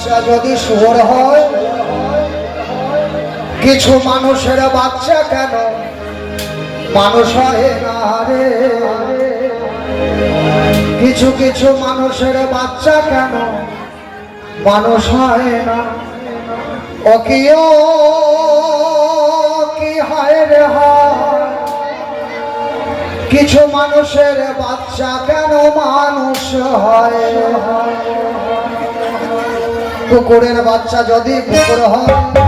বাচ্চা যদি শুয়োর হয়, কিছু মানুষের বাচ্চা কেন মানুষ হয় না রে? কিছু কিছু মানুষের বাচ্চা কেন মানুষ হয় না? ও কি হয় রে কিছু মানুষের বাচ্চা কেন মানুষ হয়? কুকুরের বাচ্চা যদি কুকুর হয়